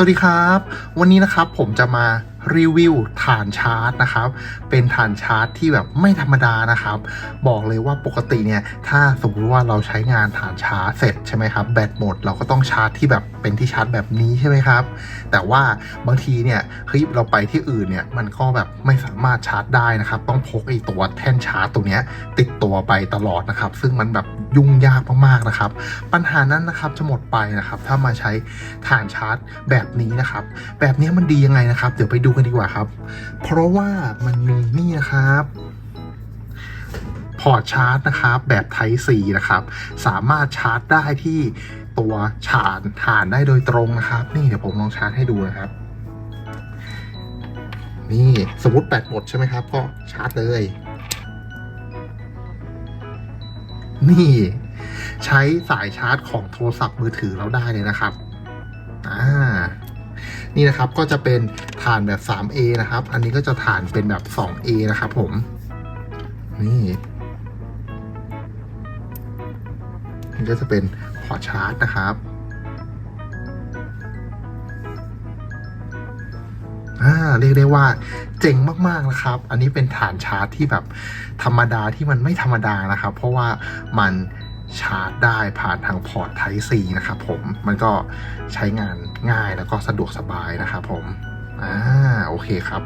สวัสดีครับ วันนี้นะครับผมจะมารีวิวฐานชาร์จนะครับ เป็นฐานชาร์จที่แบบไม่ธรรมดานะครับ บอกเลยว่าปกติเนี่ย ถ้าสมมติว่าเราใช้งานฐานชาร์จเสร็จใช่ไหมครับ แบตหมดเราก็ต้องชาร์จที่แบบเป็นที่ชาร์จแบบนี้ใช่ไหมครับ แต่ว่าบางทีเนี่ยเฮ้ยเราไปที่อื่นเนี่ย มันก็แบบไม่สามารถชาร์จได้นะครับ ต้องพกไอ้ตัวแท่นชาร์จตัวเนี้ยติดตัวไปตลอดนะครับ ซึ่งมันแบบยุ่งยากมากๆนะครับ ปัญหานั้นนะครับจะหมดไปนะครับ ถ้ามาใช้ฐานชาร์จแบบนี้นะครับ แบบนี้มันดียังไงนะครับ เดี๋ยวไปดูกันดีกว่าครับ เพราะว่ามันมีนี่นะครับพอร์ตชาร์จนะครับแบบ Type C นะครับ สามารถชาร์จได้ที่ตัวฉานฐานได้โดยตรงนะครับ นี่เดี๋ยวผมลองชาร์จให้ดูนะครับนี่สมมติแบตหมดใช่ไหมครับ ก็ชาร์จเลย นี่ ใช้สายชาร์จของโทรศัพท์มือถือเราได้เลยนะครับอ่านี่นะครับก็จะเป็นฐานแบบ 3A นะครับ อันนี้ก็จะฐานเป็นแบบ 2A นะครับผม นี่นี่ก็จะเป็นพอร์ตชาร์จนะครับ อ่าเรียกได้ว่าเจ๋งมากๆนะครับ อันนี้เป็นฐานชาร์จที่แบบธรรมดาที่มันไม่ธรรมดานะครับ เพราะว่ามันชาร์จได้ผ่านทางพอร์ต Type C นะครับผม มันก็ใช้งานง่ายแล้วก็สะดวกสบายนะครับผม อ่า โอเคครับ